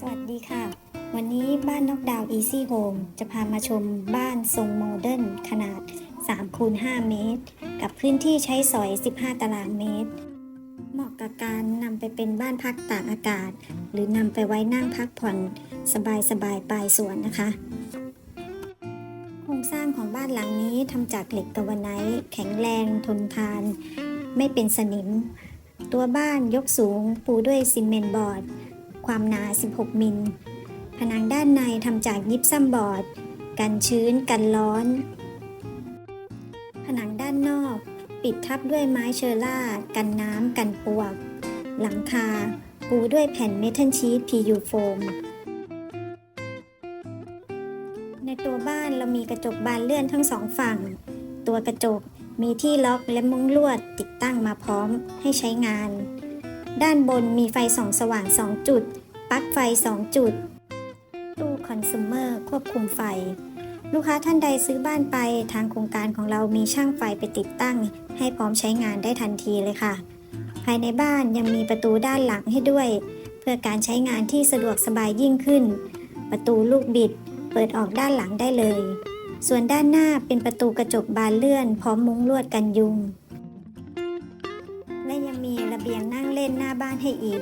สวัสดีค่ะ วันนี้บ้านนอกดาวน์ Easy Home จะพามาชมบ้านทรงโมเดิร์นขนาด3คูณ5เมตร กับพื้นที่ใช้สอย 15 ตารางเมตร เหมาะกับการนำไปเป็นบ้านพักตากอากาศ หรือนำไปไว้นั่งพักผ่อนสบายๆปลายสวนนะคะ โครงสร้างของบ้านหลังนี้ทำจากเหล็กกาวไนท์แข็งแรงทนทาน ไม่เป็นสนิม ตัวบ้านยกสูงปูด้วยซีเมนต์บอร์ด ความหนา 16 มิล ผนังด้านในทำจากยิปซัมบอร์ด กันชื้น กันร้อน ผนังด้านนอก ปิดทับด้วยไม้เชอร่า กันน้ำ กันปวก หลังคา ปูด้วยแผ่นเมทัลชีต PU โฟม ในตัวบ้านเรามีกระจกบานเลื่อนทั้งสองฝั่ง ตัวกระจกมีที่ล็อกและมุ้งลวดติดตั้งมาพร้อมให้ใช้งาน ด้านบนมีไฟส่องสว่าง 2 จุด ปลั๊กไฟ 2 จุด ตู้คอน sumer ควบคุมไฟ ลูกค้าท่านใดซื้อบ้านไปทางโครงการของเรามีช่างไฟไปติดตั้ง ให้พร้อมใช้งานได้ทันทีเลยค่ะ ภายในบ้านยังมีประตูด้านหลังให้ด้วย เพื่อการใช้งานที่สะดวกสบายยิ่งขึ้น ประตูลูกบิด เปิดออกด้านหลังได้เลย ส่วนด้านหน้าเป็นประตูกระจกบานเลื่อน พร้อมมุ้งลวดกันยุง ล่นหน้าบ้านให้อีก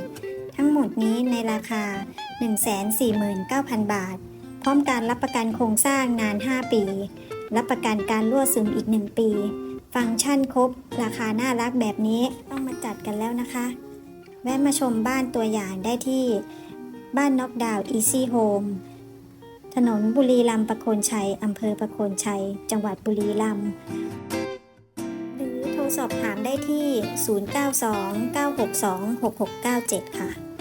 ทั้งหมดนี้ในราคา 149,000 บาท พร้อมการรับประกันโครงสร้างนาน 5 ปี รับประกันการรั่วซึมอีก 1 ปี ฟังก์ชันครบ ราคาน่ารักแบบนี้ต้องมาจัดกันแล้วนะคะ แวะมาชมบ้านตัวอย่างได้ที่บ้านน็อกดาวน์อีซี่โฮมถนนบุรีรัมย์ประโคนชัย อำเภอประโคนชัย จังหวัดบุรีรัมย์ รือโทรสอบถามได้ที่ 092 962 6697 ค่ะ